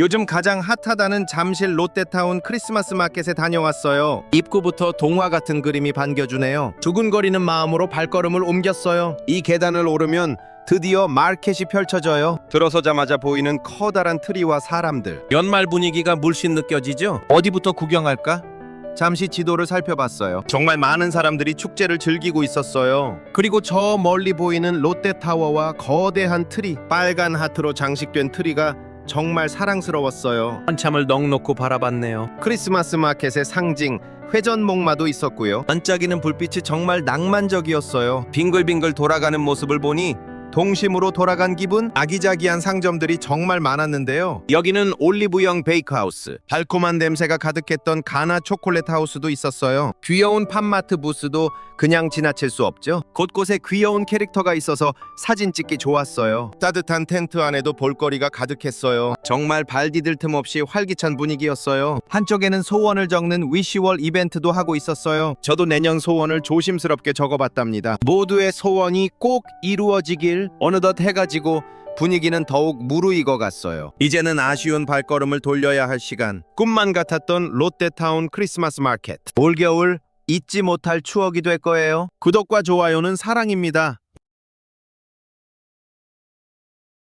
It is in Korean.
요즘 가장 핫하다는 잠실 롯데타운 크리스마스 마켓에 다녀왔어요. 입구부터 동화 같은 그림이 반겨주네요. 두근거리는 마음으로 발걸음을 옮겼어요. 이 계단을 오르면 드디어 마켓이 펼쳐져요. 들어서자마자 보이는 커다란 트리와 사람들. 연말 분위기가 물씬 느껴지죠? 어디부터 구경할까? 잠시 지도를 살펴봤어요. 정말 많은 사람들이 축제를 즐기고 있었어요. 그리고 저 멀리 보이는 롯데타워와 거대한 트리, 빨간 하트로 장식된 트리가 정말 사랑스러웠어요. 한참을 넋놓고 바라봤네요. 크리스마스 마켓의 상징 회전목마도 있었고요. 반짝이는 불빛이 정말 낭만적이었어요. 빙글빙글 돌아가는 모습을 보니 동심으로 돌아간 기분 아기자기한 상점들이 정말 많았는데요. 여기는 올리브영 베이크하우스, 달콤한 냄새가 가득했던 가나 초콜릿 하우스도 있었어요. 귀여운 팝마트 부스도 그냥 지나칠 수 없죠. 곳곳에 귀여운 캐릭터가 있어서 사진 찍기 좋았어요. 따뜻한 텐트 안에도 볼거리가 가득했어요. 정말 발 디딜 틈 없이 활기찬 분위기였어요. 한쪽에는 소원을 적는 위시월 이벤트도 하고 있었어요. 저도 내년 소원을 조심스럽게 적어봤답니다. 모두의 소원이 꼭 이루어지길 어느덧 해가 지고 분위기는 더욱 무르익어 갔어요. 이제는 아쉬운 발걸음을 돌려야 할 시간. 꿈만 같았던 롯데타운 크리스마스 마켓. 올겨울 잊지 못할 추억이 될 거예요. 구독과 좋아요는 사랑입니다.